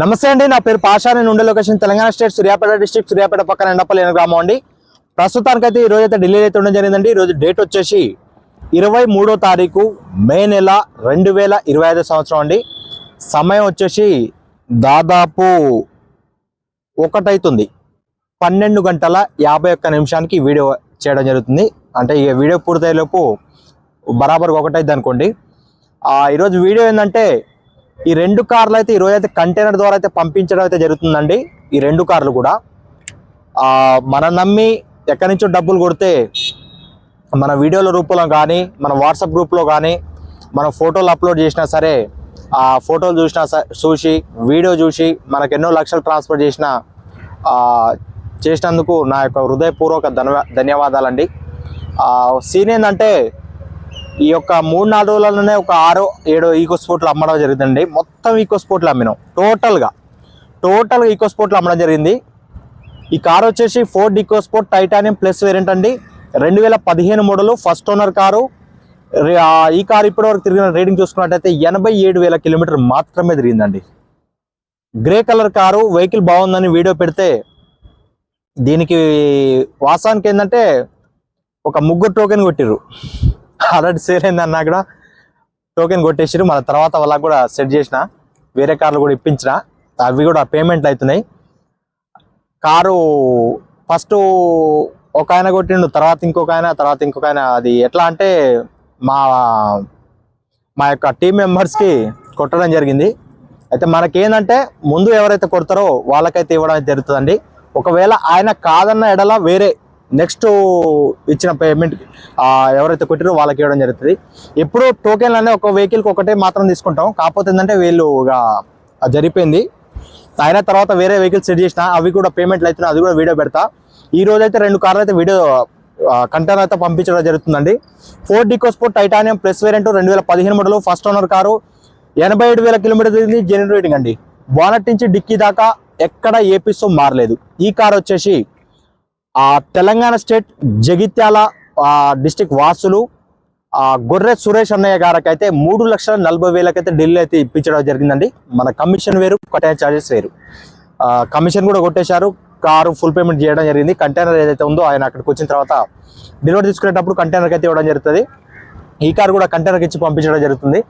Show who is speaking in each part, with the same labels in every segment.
Speaker 1: నమస్తే అండి నా పేరు పాషా నేను ఉండే location Telangana state Suryapet district Suryapet పక్కన ఎండపల్లి అనే గ్రామం అండి. ప్రస్తుతానికైతే ఈ రోజు అయితే ఢిల్లీ అయితే ఉండడం జరిగిందండి. ఈ రోజు డేట్ వచ్చేసి ఇరవై మూడో తారీఖు మే నెల రెండు వేల ఇరవై ఐదో సంవత్సరం అండి. సమయం వచ్చేసి దాదాపు ఒకటైతుంది. పన్నెండు గంటల యాభై ఒక్క నిమిషానికి వీడియో చేయడం జరుగుతుంది. అంటే ఈ వీడియో పూర్తయ్యేలోపు బరాబర్ ఒకటైద్ది అనుకోండి ఈరోజు వీడియో ఏంటంటే ఈ రెండు కార్లు అయితే ఈరోజు అయితే కంటైనర్ ద్వారా అయితే పంపించడం అయితే జరుగుతుందండి. ఈ రెండు కార్లు కూడా. మనం నమ్మి ఎక్కడి నుంచో డబ్బులు కొడితే మన వీడియోల రూపంలో కానీ మన వాట్సాప్ గ్రూప్లో కానీ మన ఫోటోలు అప్లోడ్ చేసినా సరే ఆ ఫోటోలు చూసినా చూసి వీడియో చూసి మనకు ఎన్నో లక్షలు ట్రాన్స్ఫర్ చేసిన చేసినందుకు నా యొక్క హృదయపూర్వక ధన్యవా ధన్యవాదాలండి. సీన్ ఏంటంటే ఈ యొక్క మూడు నాలుగు రోజులలోనే ఒక ఆరో ఏడో ఈకో స్పోర్ట్లు అమ్మడం జరిగిందండి. మొత్తం ఈకో స్పోర్ట్లు అమ్మినాం. టోటల్గా టోటల్గా ఈకో స్పోర్ట్లు అమ్మడం జరిగింది. ఈ కార్ వచ్చేసి Ford EcoSport titanium plus variant అండి. రెండు వేల పదిహేను మోడలు ఫస్ట్ ఓనర్ కారు. ఈ కారు ఇప్పటి వరకు తిరిగిన రేటింగ్ చూసుకున్నట్టయితే ఎనభై ఏడు వేల కిలోమీటర్ మాత్రమే తిరిగిందండి. గ్రే కలర్ కారు వెహికల్ బాగుందని వీడియో పెడితే దీనికి వాస్తవానికి ఏంటంటే ఒక ముగ్గురు టోకెన్ కొట్టిర్రు. ఆల్రెడీ సేల్ అయింది అన్నా కూడా టోకెన్ కొట్టేసిరు మన తర్వాత వాళ్ళకి కూడా సెట్ చేసిన. వేరే కార్లు కూడా ఇప్పించిన. అవి కూడా పేమెంట్లు అవుతున్నాయి కారు ఫస్ట్ ఒక ఆయన కొట్టిండు తర్వాత ఇంకొక ఆయన తర్వాత ఇంకొక ఆయన. అది ఎట్లా అంటే మా మా యొక్క టీం మెంబర్స్కి కొట్టడం జరిగింది. అయితే మనకేందంటే ముందు ఎవరైతే కొడతారో వాళ్ళకైతే ఇవ్వడం జరుగుతుందండి. ఒకవేళ ఆయన కాదన్న ఎడల వేరే నెక్స్ట్ ఇచ్చిన పేమెంట్ ఎవరైతే కొట్టారో వాళ్ళకి ఇవ్వడం జరుగుతుంది. ఎప్పుడు టోకెన్లు అనేది ఒక వెహికల్కి ఒకటే మాత్రం తీసుకుంటాం. కాకపోతే ఏంటంటే వీళ్ళు ఇక అది అయిన తర్వాత వేరే వెహికల్ సెట్ చేసిన అవి కూడా పేమెంట్లు అవుతున్నాయి అది కూడా వీడియో పెడతా. ఈ రోజు అయితే రెండు కార్లు అయితే వీడియో కంటైనర్ అయితే పంపించడం జరుగుతుందండి. Ford EcoSport titanium plus variant రెండు వేల పదిహేను మోడల్ ఫస్ట్ ఓనర్ కారు. ఎనభై ఏడు వేల కిలోమీటర్ తిరిగింది జనరేటింగ్ అండి. బానట్ నుంచి డిక్కీ దాకా ఎక్కడ ఏపీసో మారలేదు. ఈ కార్ వచ్చేసి తెలంగాణ స్టేట్ జగిత్యాల డిస్టిక్ వాసులు ఆ గొర్రె సురేష్ అన్నయ్య గారికి అయితే మూడు లక్షల నలభై వేలకైతే ఢిల్లీ అయితే ఇప్పించడం జరిగిందండి. మన కమిషన్ వేరు కట్టే ఛార్జెస్ వేరు. కమిషన్ కూడా కొట్టేశారు కారు ఫుల్ పేమెంట్ చేయడం జరిగింది. కంటైనర్ ఏదైతే ఉందో ఆయన అక్కడికి వచ్చిన తర్వాత డెలివరీ తీసుకునేటప్పుడు కంటైనర్కి అయితే ఇవ్వడం జరుగుతుంది. ఈ కారు కూడా కంటైనర్కి ఇచ్చి పంపించడం జరుగుతుంది.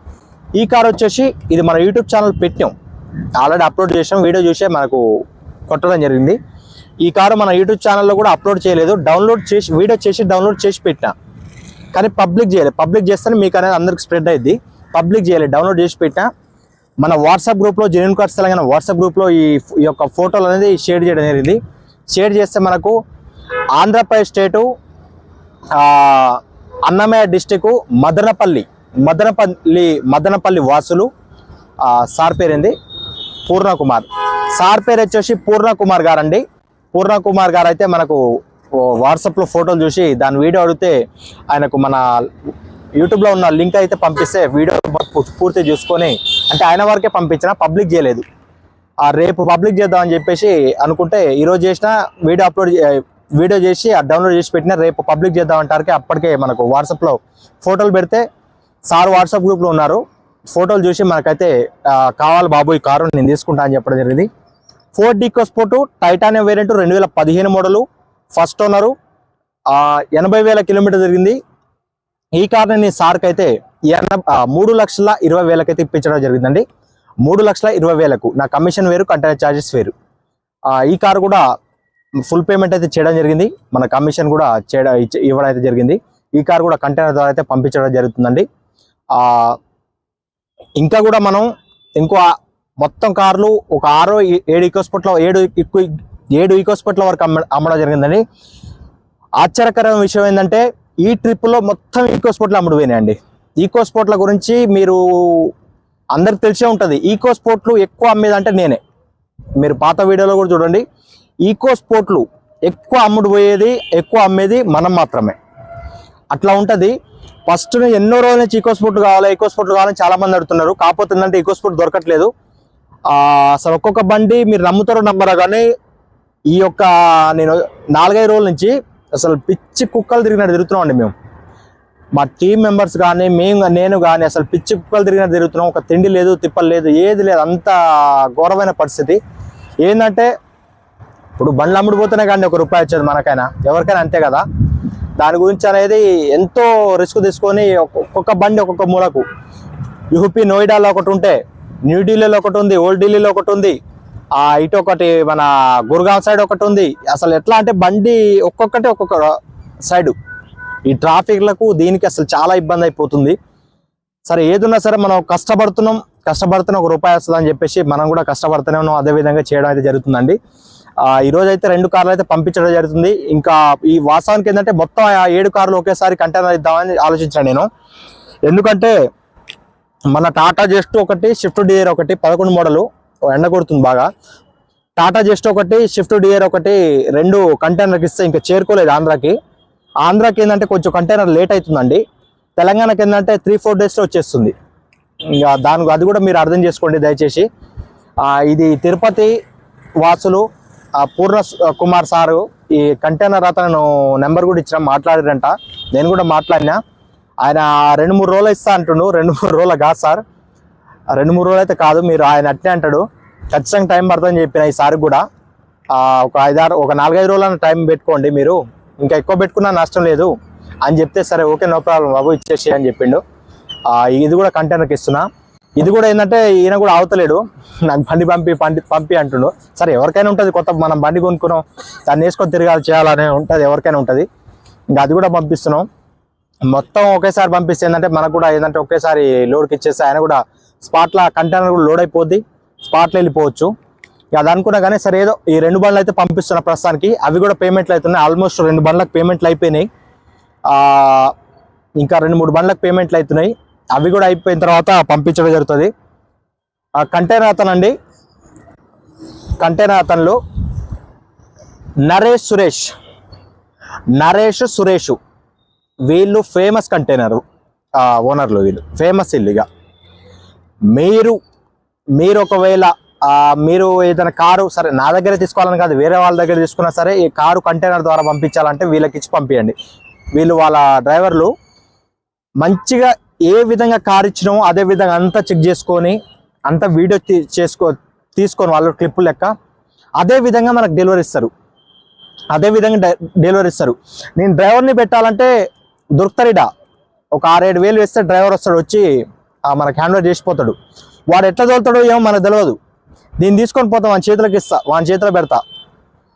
Speaker 1: ఈ కార్ వచ్చేసి ఇది మన యూట్యూబ్ ఛానల్ పెట్టాం ఆల్రెడీ అప్లోడ్ చేసాం వీడియో చూసే మనకు కొట్టడం జరిగింది. ఈ కారు మన యూట్యూబ్ ఛానల్లో కూడా అప్లోడ్ చేయలేదు. డౌన్లోడ్ చేసి వీడియో చేసి డౌన్లోడ్ చేసి పెట్టినా. కానీ పబ్లిక్ చేయలేదు. పబ్లిక్ చేస్తేనే మీకు అనేది అందరికి స్ప్రెడ్ అయింది పబ్లిక్ చేయలేదు. డౌన్లోడ్ చేసి పెట్టినా. మన వాట్సాప్ గ్రూప్లో జెన్యున్ కార్స్ తెలంగాణ వాట్సాప్ గ్రూప్లో ఈ ఈ యొక్క ఫోటోలు అనేది షేర్ చేయడం జరిగింది. షేర్ చేస్తే మనకు ఆంధ్రప్రదేశ్ స్టేటు అన్నమయ్య డిస్టిక్ మదనపల్లి మదనపల్లి మదనపల్లి వాసులు సార్ పేరేంది? పూర్ణకుమార్. సార్ పేరు వచ్చేసి పూర్ణకుమార్ గారండి. పూర్ణ కుమార్ గారు అయితే మనకు వాట్సాప్లో ఫోటోలు చూసి దాని వీడియో అడిగితే ఆయనకు మన యూట్యూబ్లో ఉన్న లింక్ అయితే పంపిస్తే వీడియో పూర్తి చూసుకొని అంటే ఆయన వరకే పంపించిన పబ్లిక్ చేయలేదు. ఆ రేపు పబ్లిక్ చేద్దామని చెప్పేసి అనుకుంటే ఈరోజు చేసిన వీడియో అప్లోడ్ వీడియో చేసి ఆ డౌన్లోడ్ చేసి పెట్టిన రేపు పబ్లిక్ చేద్దామంటారు అప్పటికే మనకు వాట్సాప్లో ఫోటోలు పెడితే సార్ వాట్సాప్ గ్రూప్లో ఉన్నారు. ఫోటోలు చూసి మనకైతే కావాలి బాబు ఈ కారు నేను తీసుకుంటా అని చెప్పడం జరిగింది. Ford EcoSport titanium variant రెండు వేల పదిహేను మోడలు. First owner. ఎనభై వేల కిలోమీటర్ జరిగింది. ఈ కార్ని నేను సార్కి అయితే మూడు లక్షల ఇరవై వేలకైతే ఇప్పించడం జరిగిందండి. మూడు లక్షల ఇరవై వేలకు. నా కమిషన్ వేరు కంటైనర్ ఛార్జెస్ వేరు. ఈ కారు కూడా ఫుల్ పేమెంట్ అయితే చేయడం జరిగింది. మన కమిషన్ కూడా చేయడం ఇవ్వడం అయితే జరిగింది. ఈ కారు కూడా కంటైనర్ ద్వారా అయితే పంపించడం జరుగుతుందండి. ఇంకా కూడా మనం ఇంకో మొత్తం కార్లు ఒక ఆరో ఏడు ఈకోస్పోట్ల ఏడు ఎక్కువ ఏడు ఈకోస్పోట్ల వరకు అమ్మ అమ్మడం జరిగిందండి. ఆశ్చర్యకరమైన విషయం ఏంటంటే ఈ ట్రిప్లో మొత్తం ఈకో స్పోర్ట్లు అమ్ముడు ఈకో గురించి మీరు అందరికి తెలిసే ఉంటుంది. ఈకోస్పోర్ట్లు ఎక్కువ అమ్మేదంటే నేనే. మీరు పాత వీడియోలో కూడా చూడండి. ఈకోస్పోర్ట్లు ఎక్కువ అమ్ముడు పోయేది ఎక్కువ అమ్మేది మనం మాత్రమే. అట్లా ఉంటుంది. ఫస్ట్ ఎన్నో రోజుల నుంచి ఈకో కావాలి ఈకోస్పోర్ట్ కావాలని చాలామంది అడుగుతున్నారు. కాకపోతే ఏంటంటే ఈకో స్పోర్ట్ దొరకట్లేదు. అసలు ఒక్కొక్క బండి మీరు నమ్ముతారో నమ్మరా కానీ ఈ యొక్క నేను నాలుగైదు రోజుల నుంచి అసలు పిచ్చి కుక్కలు తిరిగినట్టు తిరుగుతున్నాం అండి మేము. మా టీం మెంబర్స్ కానీ మేము నేను కానీ అసలు పిచ్చి కుక్కలు తిరిగిన తిరుగుతున్నాం. ఒక తిండి లేదు తిప్పలు లేదు ఏది లేదు. అంత ఘోరమైన పరిస్థితి. ఏంటంటే ఇప్పుడు బండ్లు అమ్ముడుపోతేనే కానీ ఒక రూపాయి వచ్చేది మనకైనా. ఎవరికైనా అంతే కదా. దాని గురించి అనేది ఎంతో రిస్క్ తీసుకొని ఒక్కొక్క బండి ఒక్కొక్క మూలకు. యూపీ నోయిడాలో ఒకటి ఉంటే న్యూఢిల్లీలో ఒకటి ఉంది ఓల్డ్ ఢిల్లీలో ఒకటి ఉంది. ఆ ఇటు ఒకటి మన గురుగాం సైడ్ ఒకటి ఉంది. అసలు ఎట్లా అంటే బండి ఒక్కొక్కటి ఒక్కొక్క సైడు ఈ ట్రాఫిక్లకు దీనికి అసలు చాలా ఇబ్బంది అయిపోతుంది. సరే ఏదున్నా సరే మనం కష్టపడుతున్నాం కష్టపడుతున్న ఒక రూపాయి వస్తుంది అని చెప్పేసి మనం కూడా కష్టపడుతూనే ఉన్నాం. అదే విధంగా చేయడం అయితే జరుగుతుందండి. ఈరోజు అయితే రెండు కార్లు అయితే పంపించడం జరుగుతుంది. ఇంకా ఈ వాస్తవానికి ఏంటంటే మొత్తం ఆ ఏడు కార్లు ఒకేసారి కంటైనర్ ఇద్దామని ఆలోచించాను నేను. ఎందుకంటే మన టాటా జస్ట్ ఒకటి షిఫ్ట్ డియర్ ఒకటి పదకొండు మోడలు ఎండ కొడుతుంది బాగా. టాటా జస్ట్ ఒకటి షిఫ్ట్ డియర్ ఒకటి రెండు కంటైనర్కి ఇస్తే ఇంకా చేరుకోలేదు ఆంధ్రాకి. ఆంధ్రాకి ఏంటంటే కొంచెం కంటైనర్ లేట్ అవుతుందండి. తెలంగాణకి ఏంటంటే త్రీ ఫోర్ డేస్లో వచ్చేస్తుంది. ఇంకా దాని అది కూడా మీరు అర్థం చేసుకోండి దయచేసి. ఇది తిరుపతి వాసులు పూర్ణ కుమార్ సారు ఈ కంటైనర్ అతను నెంబర్ కూడా ఇచ్చిన మాట్లాడారంట. నేను కూడా మాట్లాడినా. ఆయన రెండు మూడు రోజులు ఇస్తా అంటుండు రెండు మూడు రోజులు కాదు సార్. రెండు మూడు రోజులు అయితే కాదు మీరు ఆయన అట్నే అంటాడు. ఖచ్చితంగా టైం పడుతుందని చెప్పిన ఈసారి కూడా. ఒక ఐదారు ఒక నాలుగైదు రోజుల టైం పెట్టుకోండి మీరు. ఇంకా ఎక్కువ పెట్టుకున్నా నష్టం లేదు. అని చెప్తే సరే ఓకే నో ప్రాబ్లం బాబు ఇచ్చేసి అని చెప్పిండు. ఇది కూడా కంటైనర్కి ఇస్తున్నా. ఇది కూడా ఏంటంటే ఈయన కూడా అవతలేడు నాకు బండి పంపి పండి పంపి అంటుండు. సరే ఎవరికైనా ఉంటుంది కొత్త మనం బండి కొనుక్కున్నాం దాన్ని వేసుకొని తిరగాలి చేయాలనే ఉంటుంది ఎవరికైనా ఉంటుంది. ఇంకా అది కూడా పంపిస్తున్నాం. మొత్తం ఒకేసారి పంపిస్తే ఏంటంటే మనకు కూడా ఏంటంటే ఒకేసారి లోడ్కి ఇచ్చేస్తే ఆయన కూడా స్పాట్లో కంటైనర్ కూడా లోడ్ అయిపోద్ది. స్పాట్లో వెళ్ళిపోవచ్చు. ఇక అది అనుకున్నా కానీ సరే ఏదో ఈ రెండు బండ్లు అయితే పంపిస్తున్న ప్రస్తుతానికి. అవి కూడా పేమెంట్లు అవుతున్నాయి. ఆల్మోస్ట్ రెండు బండ్లకు పేమెంట్లు అయిపోయినాయి. ఇంకా రెండు మూడు బండ్లకు పేమెంట్లు అవుతున్నాయి. అవి కూడా అయిపోయిన తర్వాత పంపించడం జరుగుతుంది. కంటైనర్ అతనండి. కంటైనర్ అతనులు నరేష్ సురేష్. నరేష్ సురేష్. వీళ్ళు ఫేమస్ కంటైనర్ ఓనర్లు వీళ్ళు. ఫేమస్ ఇల్లు ఇక. మీరు మీరు ఒకవేళ మీరు ఏదైనా కారు సరే నా దగ్గర తీసుకోవాలని కాదు వేరే వాళ్ళ దగ్గర తీసుకున్నా సరే ఈ కారు కంటైనర్ ద్వారా పంపించాలంటే వీళ్ళకి ఇచ్చి పంపించండి వీళ్ళు వాళ్ళ డ్రైవర్లు మంచిగా ఏ విధంగా కారు ఇచ్చినామో అదే విధంగా అంతా చెక్ చేసుకొని అంతా వీడియో తీ- చేసుకో తీసుకొని వాళ్ళు క్లిప్పులు లెక్క అదే విధంగా మనకు డెలివరీ ఇస్తారు. అదే విధంగా డె- డెలివరీ ఇస్తారు. నేను డ్రైవర్ని పెట్టాలంటే దొరుకుతారిడా ఒక ఆరేడు వేలు వేస్తే డ్రైవర్ వస్తాడు వచ్చి ఆ, మనకి హ్యాండ్ ఓవర్ చేసిపోతాడు. వాడు ఎట్లా తోలుతాడో ఏమో మనకు తెలియదు దీన్ని తీసుకొని పోతాం వాని చేతులకు ఇస్తా వాని చేతిలో పెడతా.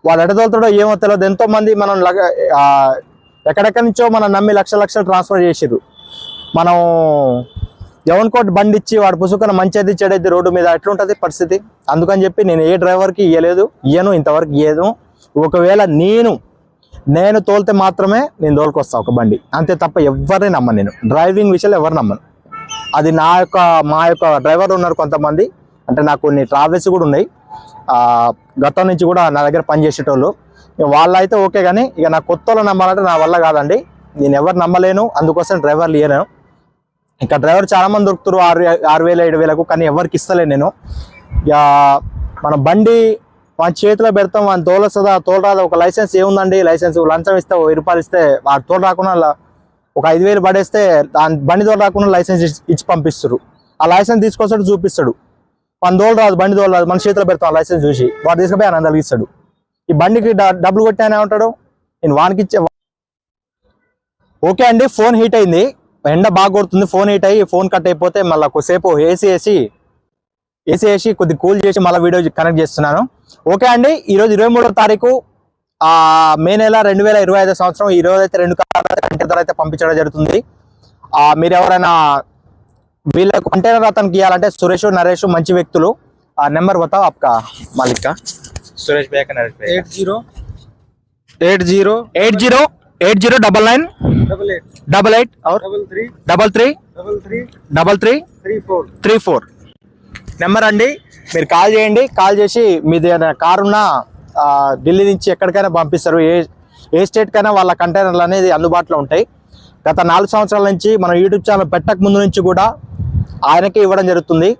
Speaker 1: వాడు ఎట్లా తోలుతాడో ఏమో తెలియదు ఎంతోమంది మనం లగ- ఎక్కడెక్కడి నుంచో మనం నమ్మి లక్ష లక్షలు ట్రాన్స్ఫర్ చేసిర్రు. మనం ఎవరికోటి బండి ఇచ్చి వాడు పుసుకున్న మంచిది చెడైతే రోడ్డు మీద ఎట్లుంటుంది పరిస్థితి? అందుకని చెప్పి నేను ఏ డ్రైవర్కి ఇవ్వలేదు ఇయ్యను ఇంతవరకు ఇయ్యను. ఒకవేళ నేను నేను తోలితే మాత్రమే నేను తోలుకొస్తా ఒక బండి. అంతే తప్ప ఎవరిని నమ్మను నేను. డ్రైవింగ్ విషయంలో ఎవరు నమ్మను. అది నా యొక్క మా యొక్క డ్రైవర్ ఉన్నారు కొంతమంది. అంటే నాకు కొన్ని ట్రావెల్స్ కూడా ఉన్నాయి. గతం నుంచి కూడా నా దగ్గర పనిచేసేటోళ్ళు. ఇక వాళ్ళైతే ఓకే కానీ ఇక నా కొత్త నమ్మాలంటే నా వల్ల కాదండి. నేను ఎవరు నమ్మలేను. అందుకోసం డ్రైవర్లు లేను ఇక డ్రైవర్ చాలామంది దొరుకుతారు. ఆరు ఆరు వేల ఏడు వేలకు కానీ ఎవరికి ఇస్తలేను నేను. ఇక మన బండి మన చేతిలో పెడతాం వాని తోలొస్తుందా తోలరాదు ఒక లైసెన్స్ ఏముందండి? లైసెన్స్ లంచం ఇస్తే వెయ్యి రూపాయలు ఇస్తే వాడు తోలు రాకుండా ఒక ఐదు వేలు పడేస్తే దాని బండి తోలు రాకుండా లైసెన్స్ ఇచ్చి- ఇచ్చి పంపిస్తారు ఆ లైసెన్స్ తీసుకొస్తాడు చూపిస్తాడు. మన తోలు రాదు బండి తోలు రాదు మన చేతిలో పెడతాం ఆ లైసెన్స్ చూసి. వాడు తీసుకుపోయి ఆయన కలిగిస్తాడు. ఈ బండికి డ- డబ్బులు కొట్టానే ఉంటాడు నేను వానికి ఇచ్చే ఓకే అండి ఫోన్ హీట్ అయింది. ఎండ బాగా కొడుతుంది ఫోన్ హీట్ అయ్యి ఫోన్ కట్ అయిపోతే మళ్ళీ కొద్దిసేపు ఏసీ వేసి ఏసీ వేసి కొద్ది కూల్ చేసి మళ్ళీ వీడియో కనెక్ట్ చేస్తున్నాను. ఓకే అండి ఈరోజు ఇరవై మూడో తారీఖు ఆ మే నెల రెండు వేల ఇరవై ఐదో సంవత్సరం ఈ రోజు అయితే రెండు కార్లు కంటైనర్ అయితే పంపించడం జరుగుతుంది ఆ మీరు ఎవరైనా వీళ్ళకు కంటైనర్ అతనికి ఇవ్వాలంటే సురేష్ నరేష్ మంచి వ్యక్తులు ఆ నెంబర్ बताओ आपका मालिक का
Speaker 2: सुरेश भैया का नरेश भैया
Speaker 3: eight zero eight zero
Speaker 1: eight zero eight zero double nine
Speaker 3: double eight
Speaker 1: double eight और
Speaker 3: double three
Speaker 1: double three
Speaker 3: double three
Speaker 1: double three
Speaker 3: three four
Speaker 1: three four number అండి మీరు కాల్ చేయండి. కాల్ చేసి మీది ఏదైనా కారు ఢిల్లీ నుంచి ఎక్కడికైనా పంపిస్తారు. ఏ ఏ స్టేట్కైనా వాళ్ళ కంటైనర్లు అనేది అందుబాటులో ఉంటాయి. గత నాలుగు సంవత్సరాల నుంచి మనం యూట్యూబ్ ఛానల్ పెట్టక ముందు నుంచి కూడా ఆయనకే ఇవ్వడం జరుగుతుంది.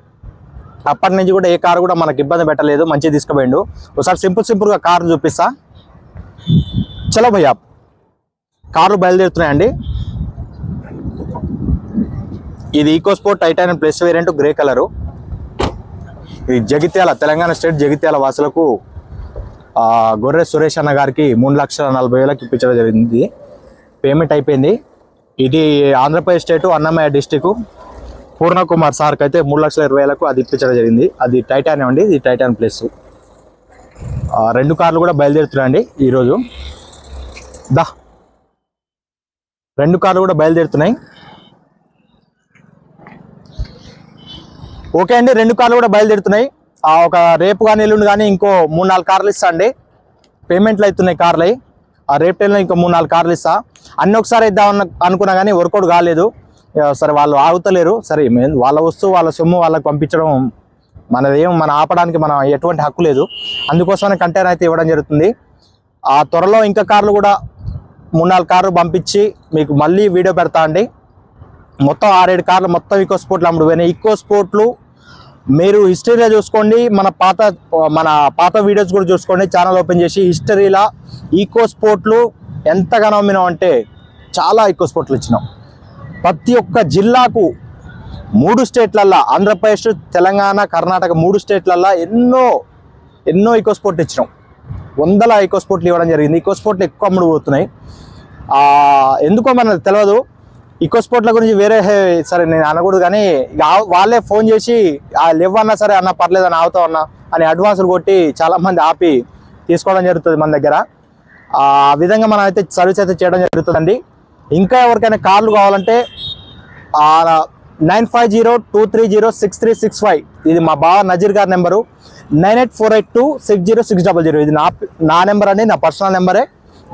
Speaker 1: అప్పటి నుంచి కూడా ఏ కారు కూడా మనకి ఇబ్బంది పెట్టలేదు. మంచిగా తీసుకుపోయిండు. ఒకసారి సింపుల్ సింపుల్గా కారు చూపిస్తా. చలో భయ్యా. కార్లు బయలుదేరుతున్నాయండి. ఇది EcoSport titan plus variant grey colour. ఇది జగిత్యాల తెలంగాణ స్టేట్ జగిత్యాల వాసులకు గొర్రె సురేష్ అన్న గారికి మూడు లక్షల నలభై వేలకు ఇప్పించడం జరిగింది. పేమెంట్ అయిపోయింది. ఇది ఆంధ్రప్రదేశ్ స్టేటు అన్నమయ్య డిస్టిక్ పూర్ణకుమార్ సార్కి అయితే మూడు లక్షల ఇరవై వేలకు అది ఇప్పించడం జరిగింది. అది టైటాన్ అండి ఇది టైటాన్ ప్లస్. రెండు కార్లు కూడా బయలుదేరుతున్నాయండి ఈరోజు. దా రెండు కార్లు కూడా బయలుదేరుతున్నాయి. ఓకే అండి రెండు కార్లు కూడా బయలుదేరుతున్నాయి. ఆ ఒక రేపు కానీ ఎల్లుండి కానీ ఇంకో మూడు నాలుగు కార్లు ఇస్తా అండి. పేమెంట్లు అవుతున్నాయి కార్లు ఆ రేపు టైంలో ఇంకో మూడు నాలుగు కార్లు ఇస్తా. అన్ని ఒకసారి ఇద్దాం అనుకున్నా కానీ వర్కౌట్ కాలేదు. సరే వాళ్ళు ఆగుతలేరు. సరే మేము వాళ్ళ వస్తువు వాళ్ళ సొమ్ము వాళ్ళకి పంపించడం మనదేం మనం మన ఆపడానికి మనం ఎటువంటి హక్కు లేదు. అందుకోసమే కంటైనర్ అయితే ఇవ్వడం జరుగుతుంది. ఆ త్వరలో ఇంకా కార్లు కూడా మూడు నాలుగు కార్లు పంపించి మీకు మళ్ళీ వీడియో పెడతా అండి. మొత్తం ఆరేడు కార్లు మొత్తం ఈకో స్పోర్ట్లు అమ్ముడు పోయినాయి. ఈకో స్పోర్ట్లు మీరు హిస్టరీలో చూసుకోండి మన పాత మన పాత వీడియోస్ కూడా చూసుకోండి ఛానల్ ఓపెన్ చేసి హిస్టరీలో ఈకో స్పోర్ట్లు ఎంతగానో అమ్మినాం అంటే చాలా ఈకో స్పోర్ట్లు ఇచ్చినాం. ప్రతి ఒక్క జిల్లాకు మూడు స్టేట్లల్లో ఆంధ్రప్రదేశ్ తెలంగాణ కర్ణాటక మూడు స్టేట్లల్లో ఎన్నో ఎన్నో ఈకో స్పోర్ట్లు ఇచ్చినాం. వందల ఈకో స్పోర్ట్లు ఇవ్వడం జరిగింది. ఈకో స్పోర్ట్లు ఎక్కువ అమ్ముడు పోతున్నాయి ఎందుకో మనకు తెలియదు. ఇకో స్పోర్ట్ల గురించి వేరే సరే నేను అనకూడదు కానీ వాళ్ళే ఫోన్ చేసి లేవన్నా సరే అన్న పర్లేదు అని ఆగుతా ఉన్నా అని అడ్వాన్సులు కొట్టి చాలా మంది ఆపి తీసుకోవడం జరుగుతుంది మన దగ్గర. ఆ విధంగా మనం అయితే సర్వీస్ అయితే చేయడం జరుగుతుందండి. ఇంకా ఎవరికైనా కార్లు కావాలంటే nine five zero two three zero six three six five. ఇది మా బావ నజీర్ గారి number. Nine eight four eight two six zero six double zero. ఇది నా నా నెంబర్ అండి నా పర్సనల్ నెంబరే.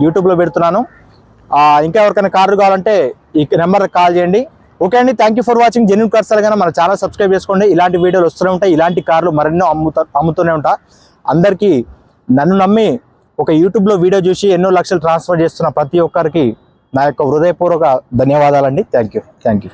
Speaker 1: యూట్యూబ్లో పెడుతున్నాను. ఇంకా ఎవరికైనా కార్లు కావాలంటే ఈ నెంబర్ కాల్ చేయండి. ఓకే అండి thank you for watching genuine cars కానీ మన ఛానల్ సబ్స్క్రైబ్ చేసుకోండి. ఇలాంటి వీడియోలు వస్తూనే ఉంటాయి. ఇలాంటి కార్లు మరెన్నో అమ్ముతా అమ్ముతూనే ఉంటా. అందరికీ నన్ను నమ్మి ఒక యూట్యూబ్లో వీడియో చూసి ఎన్నో లక్షలు ట్రాన్స్ఫర్ చేస్తున్న ప్రతి ఒక్కరికి నా యొక్క హృదయపూర్వక ధన్యవాదాలండి. Thank you thank you